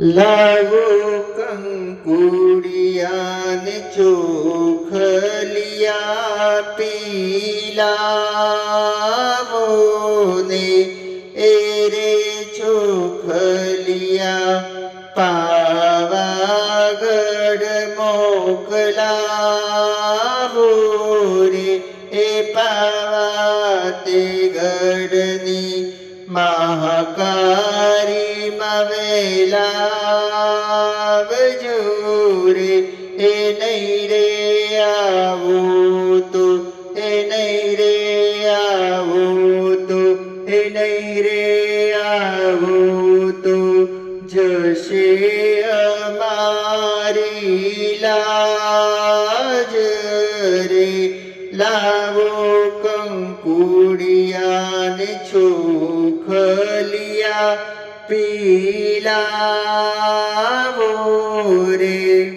લાવો કંકુડિયાને ચોખલિયા પીલાવો ને એ રે ચોખલિયા પાવાગઢ મોકલાવો રે એ પાવા તે ગઢની મહાકારીમાં વેલાવજો રે, એ નહીં રે આવું તો, એ નહીં રે આવું તો, એ નહીં રે આવું તો, જશે અમારી રે લાવો કંકુડિયાને ચોખલિયા પીલાવો રે